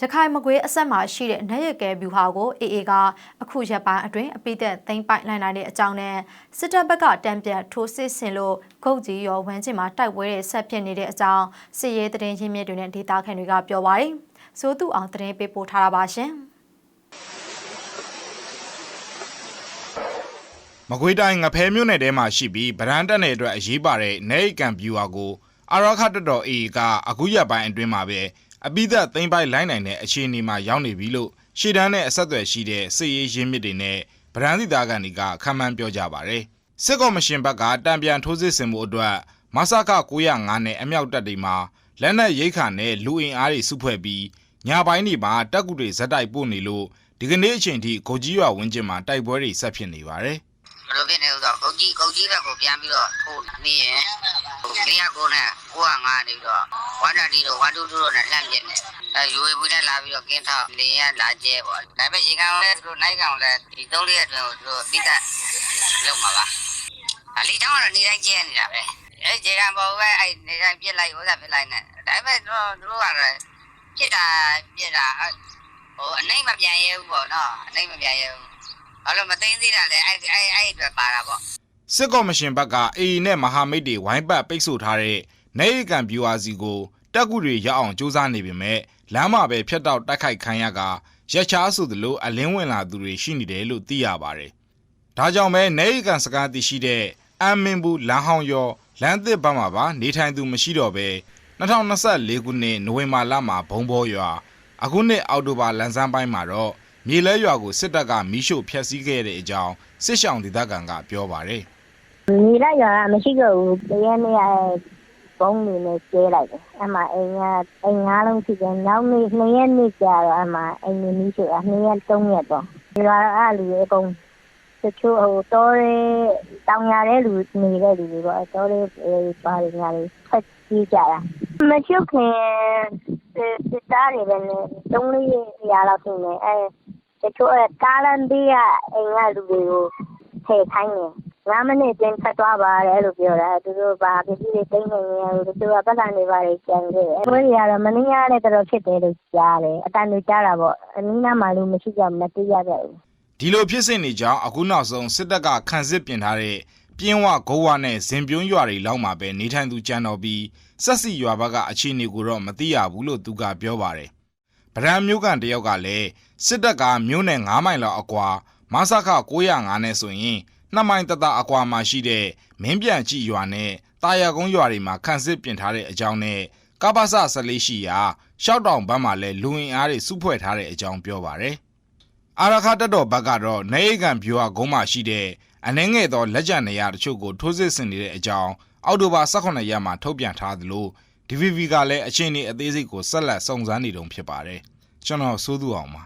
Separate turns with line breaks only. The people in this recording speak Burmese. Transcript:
ရခိုင်မကွေးအဆက်မှာရှိတဲ့နက်ရကဲဗျူဟာကို AA ကအခုရက်ပိုင်းအတွင်းအပိသက်သိမ်းပိုက်နိုင်နိုင်တဲ့အကြောင်းနဲ့စစ်တပ်ဘက်ကတံပြန်ထိုးစစ်ဆင်လို့ဂုတ်ကြီးရောဝမ်းကျင်မှာတိုက်ပွဲတွေဆက်ဖြစ်နေတဲ့အကြောင်းစစ်ရေးသတင်းရင်းမြစ်တွေနဲ့ဒေတာခန်တွေကပြောပါရယ်စိုးသူအောင်သတင်းပေးပို့ထားတာပါရှင်
မကွေးတိုင်းငဖဲမြို့နယ်ထဲမှာရှိပြီးဗရန်တက်နယ်အတွက်အရေးပါတဲ့နေအိကန်ဗျူဟာကိုအာရခတ်တော်တော် AA ကအခုရက်ပိုင်းအတွင်းမှာပဲ အပိသက်သိမ်းပိုက်လိုင်းနိုင်တဲ့အခြေအနေမှာရောက်နေပြီလို့ရှေ့တန်းနဲ့အဆက်အသွယ်ရှိတဲ့စစ်ရေးရင်းမြစ်တွေနဲ့ဗရန်စီသားကန်တွေကခံမှန်းပြောကြပါဗျ။စစ်ကော်မရှင်ဘက်ကတံပြန်ထိုးစစ်ဆင်မှုအတွက်မဆက905နဲ့အမြောက်တပ်တွေမှာလက်နက်ရိတ်ခါနဲ့လူအင်အားတွေစုဖွဲ့ပြီးညပိုင်းတွေမှာတက်ကူတွေဇက်တိုက်ပို့နေလို့ဒီကနေ့အချိန်ထိကိုကြီးရွာဝင်းကျင်မှာတိုက်ပွဲတွေဆက်ဖြစ်နေပါတယ်။
ဘယ်လိုဖြစ်နေလို့ဆိုတော့ကုတ်ကြီးကုတ်ကြီးဘက်ကိုပြန်ပြီးတော့ထိုးနေရင်လေးရကိုနဲ့ကိုကငါနေပြီးတော့ ဝါတာတီတို့ဝါတူတူတို့နဲ့လန့်ပြနေအဲယူဝေဘူးနဲ့လာပြီးတော့ကင်းထောက်လေးရလာကျဲပေါ့ဒါပေမဲ့ရေကန်လည်းသူတို့နိုင်ကောင်လည်းဒီသုံးလေးအတွင်းကိုသူတို့ပိတ်သက်လောက်မှာပါအလီတောင်းတော့နေတိုင်းကျဲနေတာပဲအဲရေကန်ပေါ်ပဲအဲနေတိုင်းပြစ်လိုက်ဥစ္စာပြစ်လိုက်နဲ့ဒါပေမဲ့သူတို့သူတို့ကတော့ပြစ်တာပြစ်တာဟိုအနိုင်မပြန်ရဘူးပေါ့နော်အနိုင်မပြန်ရဘူးဘာလို့မသိသေးတာလဲအဲ့အဲ့အဲ့အတွက်ပါတာပေါ့
စစ်ကော်မရှင်ဘက်က AA နဲ့မဟာမိတ်တွေဝိုင်းပတ်ပိတ်ဆို့ထားတဲ့ နေရီကန်ဗျူဟာစီကိုတက်ကူတွေရအောင်စူးစမ်းနေပေမဲ့လမ်းမှာပဲဖျက်တောက်တိုက်ခိုက်ခံရကရက်ချားဆိုသလိုအလင်းဝင်လာသူတွေရှိနေတယ်လို့သိရပါတယ်။ဒါကြောင့်ပဲနေရီကန်စကားတည်ရှိတဲ့အမ်မင်ဘူးလမ်းဟောင်းရောလမ်းသစ်ဘက်မှာပါနေထိုင်သူမရှိတော့ပဲ2024ခုနှစ်နိုဝင်ဘာလမှာဘုံဘောရွာအခုနှစ်အောက်တိုဘာလန်ဆန်းပိုင်းမှာတော့မြေလဲရွာကိုစစ်တပ်ကမီးရှို့ဖျက်ဆီးခဲ့တဲ့အကြောင်းစစ်ရှောင်းဒေသခံကပြောပါတယ်။
နေလိုက်ရတာမရှိတော့ဘူးတရက်နေ့ ကဘုံနေနဲ့ကျဲလိုက်တယ်အမှအိမ်ကအိမ်ငါးလုံးရှိတယ်နောက်နေ့နှစ်ရက်နေ့ကြာတော့အမှအိမ်နေနီးဆိုတာနှစ်ရက်သုံးရက်တော့ဒီကအဲ့လူတွေအကုန်တချို့ဟိုတော်ရဲတောင်ရတဲ့လူနေတဲ့လူတွေပေါ့တော်ရဲပါတယ်ညာတွေဖက်ကြီးကြတာမချုပ်ခင်စစ်သားတွေပဲနဲ့သုံးလေးရာလောက်ရှိနေအဲတချို့အဲကားလမ်းဘေးကအိမ်ကလူတွေကိုထည့်ခိုင်းတယ် ၅မိနစ်တင်ဆက်သွားပါတယ်လို့ပြောတာသူတို့ဘာပစ္စည်းတွေတိတ်နေနေတယ်သူတို့ကပတ်စံတွေပါတွေကျန်ခဲ့တယ်အခွင့်ရတော့မင်းရတဲ့တော်ဖြစ်တယ်လို့ကြားတယ်အတန်တွေကြားတာပေါ့အနည်းနာမှလို့မရှိကြမသိရကြဘူး
ဒီလိုဖြစ်စဉ်တွေကြောင့်အခုနောက်ဆုံးစစ်တပ်ကခန့်စစ်ပြင်ထားတဲ့ပြင်းဝဂုံးဝနဲ့ဇင်ပြုံးရွာတွေလောက်မှာပဲနေထိုင်သူကြံတော်ပြီးစက်စီရွာဘက်ကအခြေအနေကိုတော့မသိရဘူးလို့သူကပြောပါတယ်။ဗရန်မျိုးကန်တယောက်ကလည်းစစ်တပ်ကမျိုးနဲ့9မိုင်လောက်အကွာမဆခ905နဲ့ဆိုရင် 2မိုင်တတအကွာမှာရှိတဲ့မင်းပြန်ကြည့်ရွာနဲ့တာယာကုန်းရွာတွေမှာခန့်စစ်ပြင်ထားတဲ့အကြောင်းနဲ့ကပ္ပစ14ရှိရာရှောက်တောင်ဘက်မှာလည်းလူဝင်အားတွေစုဖွဲ့ထားတဲ့အကြောင်းပြောပါတယ်။အာရခတက်တော်ဘက်ကတော့နေအိကန်ဗျူဟာကုန်းမှာရှိတဲ့အနှဲငယ်သောလက်ကျန်နေရာတချို့ကိုထိုးစစ်ဆင်နေတဲ့အကြောင်းအောက်တိုဘာ18ရက်မှာထုတ်ပြန်ထားသလို DVB ကလည်းအချင်းအအသေးစိတ်ကိုဆက်လက်စုံစမ်းနေတုံဖြစ်ပါတယ်ကျွန်တော်စိုးသူအောင်ပါ